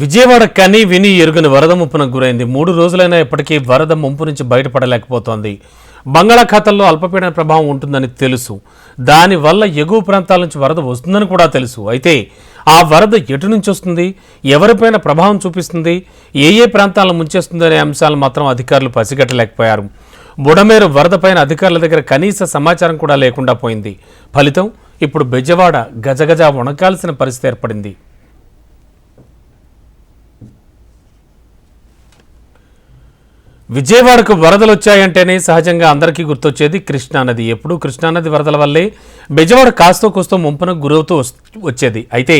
విజయవాడ కని విని ఎరుగని వరద ముప్పునకు గురైంది. మూడు రోజులైనా ఇప్పటికీ వరద ముంపు నుంచి బయటపడలేకపోతోంది. బంగాళాఖాతంలో అల్పపీడన ప్రభావం ఉంటుందని తెలుసు. దానివల్ల ఎగువ ప్రాంతాల నుంచి వరద వస్తుందని కూడా తెలుసు. అయితే ఆ వరద ఎటు నుంచి వస్తుంది? ఎవరిపైన ప్రభావం చూపిస్తుంది? ఏ ఏ ప్రాంతాలను ముంచేస్తుంది అనే అంశాలు మాత్రం అధికారులు పసిగట్టలేకపోయారు. బుడమేరు వరదపైన అధికారుల దగ్గర కనీస సమాచారం కూడా లేకుండా పోయింది. ఫలితం ఇప్పుడు బెజవాడ గజగజ వణకాల్సిన పరిస్థితి ఏర్పడింది. విజయవాడకు వరదలు వచ్చాయంటేనే సహజంగా అందరికీ గుర్తొచ్చేది కృష్ణానది ఎప్పుడూ కృష్ణానది వరదల వల్లే బెజవాడ కాస్తో కూస్తో ముంపునకు గురవుతూ వచ్చేది. అయితే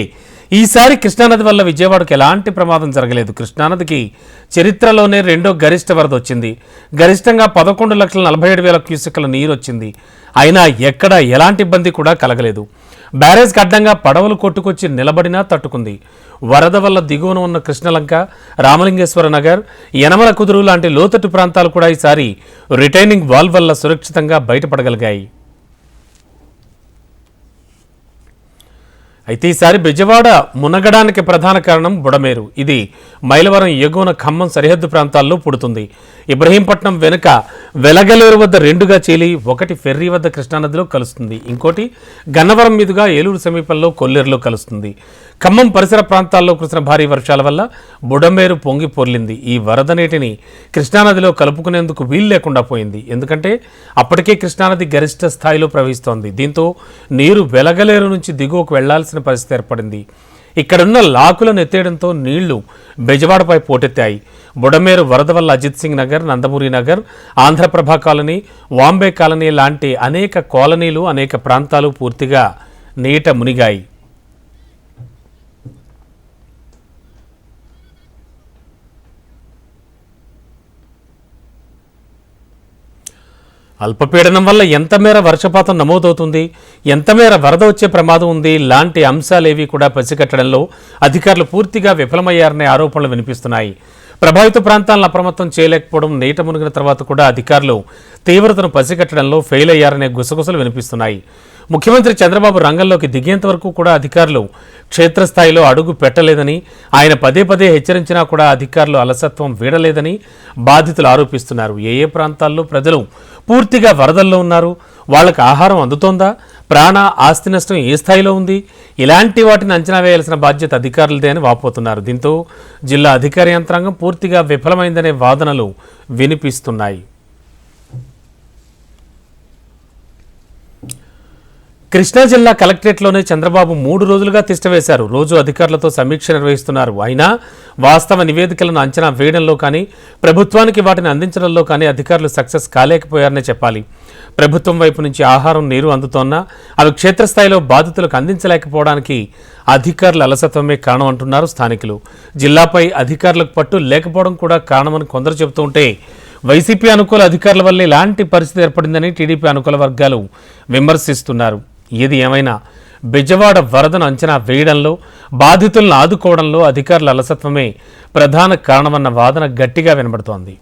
ఈసారి కృష్ణానది వల్ల విజయవాడకు ఎలాంటి ప్రమాదం జరగలేదు. కృష్ణానదికి చరిత్రలోనే రెండో గరిష్ట వరద వచ్చింది. గరిష్టంగా పదకొండు లక్షల నలభై ఏడు వేల క్యూసెక్ల నీరు వచ్చింది అయినా ఎక్కడ ఎలాంటి ఇబ్బంది కూడా కలగలేదు. బ్యారేజ్కి అడ్డంగా పడవలు కొట్టుకొచ్చి నిలబడినా తట్టుకుంది. వరద వల్ల దిగువన ఉన్న కృష్ణలంక రామలింగేశ్వర నగర్ యనమల కుదురు లాంటి లోతట్టు ప్రాంతాలు కూడా ఈసారి రిటైనింగ్ వాల్ వల్ల సురక్షితంగా బయటపడగలిగాయి. అయితే ఈసారి బెజవాడ మునగడానికి ప్రధాన కారణం బుడమేరు. ఇది మైలవరం ఎగువన ఖమ్మం సరిహద్దు ప్రాంతాల్లో పుడుతుంది. ఇబ్రహీంపట్నం వెనుక వెలగలేరు వద్ద రెండుగా చేలి ఒకటి ఫెర్రీ వద్ద కృష్ణానదిలో కలుస్తుంది. ఇంకోటి గన్నవరం మీదుగా ఏలూరు సమీపంలో కొల్లేరులో కలుస్తుంది. ఖమ్మం పరిసర ప్రాంతాల్లో కురిసిన భారీ వర్షాల వల్ల బుడమేరు పొంగి పొర్లింది. ఈ వరద నీటిని కృష్ణానదిలో కలుపుకునేందుకు వీలు లేకుండా పోయింది. ఎందుకంటే అప్పటికే కృష్ణానది గరిష్ట స్థాయిలో ప్రవహిస్తోంది. దీంతో నీరు వెలగలేరు నుంచి దిగువకు వెళ్ళాల్సిన పరిస్థితి ఏర్పడింది. ఇక్కడున్న లాకులను ఎత్తేయడంతో నీళ్ళు బెజవాడపై పోటెత్తాయి. బుడమేరు వరద వల్ల అజిత్ సింగ్ నగర్ నందమూరి నగర్ ఆంధ్రప్రభ కాలనీ వాంబే కాలనీ లాంటి అనేక కాలనీలు అనేక ప్రాంతాలు పూర్తిగా నీట మునిగాయి. అల్పపీడనం వల్ల ఎంత మేర వర్షపాతం నమోదవుతుంది ఎంత మేర వరద వచ్చే ప్రమాదం ఉంది లాంటి అంశాలేవి కూడా పసిగట్టడంలో అధికారులు పూర్తిగా విఫలమయ్యారనే ఆరోపణలు వినిపిస్తున్నాయి. ప్రభావిత ప్రాంతాలను అప్రమత్తం చేయలేకపోవడం నీట మునిగిన తర్వాత కూడా అధికారులు తీవ్రతను పసిగట్టడంలో ఫెయిల్ అయ్యారనే గుసగుసలు వినిపిస్తున్నాయి. ముఖ్యమంత్రి చంద్రబాబు రంగంలోకి దిగేంత వరకు కూడా అధికారులు క్షేత్రస్థాయిలో అడుగు పెట్టలేదని ఆయన పదే పదే హెచ్చరించినా కూడా అధికారులు అలసత్వం వీడలేదని బాధితులు ఆరోపిస్తున్నారు. ఏ ఏ ప్రాంతాల్లో ప్రజలు పూర్తిగా వరదల్లో ఉన్నారు వాళ్ళకి ఆహారం అందుతోందా ప్రాణ ఆస్తి నష్టం ఏ స్థాయిలో ఉంది ఇలాంటి వాటిని అంచనా వేయాల్సిన బాధ్యత అధికారులదే అని వాపోతున్నారు. దీంతో జిల్లా అధికార యంత్రాంగం పూర్తిగా విఫలమైందనే వాదనలు వినిపిస్తున్నాయి. కృష్ణా జిల్లా కలెక్టరేట్లోనే చంద్రబాబు మూడు రోజులుగా తిష్టవేశారు. రోజు అధికారులతో సమీక్ష నిర్వహిస్తున్నారు. అయినా వాస్తవ నివేదికలను అంచనా వేయడంలో కానీ ప్రభుత్వానికి వాటిని అందించడంలో కానీ అధికారులు సక్సెస్ కాలేకపోయారనే చెప్పాలి. ప్రభుత్వం వైపు నుంచి ఆహారం నీరు అందుతోన్నా అవి క్షేత్రస్థాయిలో బాధితులకు అందించలేకపోవడానికి అధికారుల అలసత్వమే కారణం అంటున్నారు స్థానికులు. జిల్లాపై అధికారులకు పట్టు లేకపోవడం కూడా కారణమని కొందరు చెబుతూ ఉంటే వైసీపీ అనుకూల అధికారుల వల్ల ఇలాంటి పరిస్థితి ఏర్పడిందని టీడీపీ అనుకూల వర్గాలు విమర్శిస్తున్నారు. ఏది ఏమైనా బెజవాడ వరదను అంచనా వేయడంలో బాధితులను ఆదుకోవడంలో అధికారుల అలసత్వమే ప్రధాన కారణమన్న వాదన గట్టిగా వినబడుతోంది.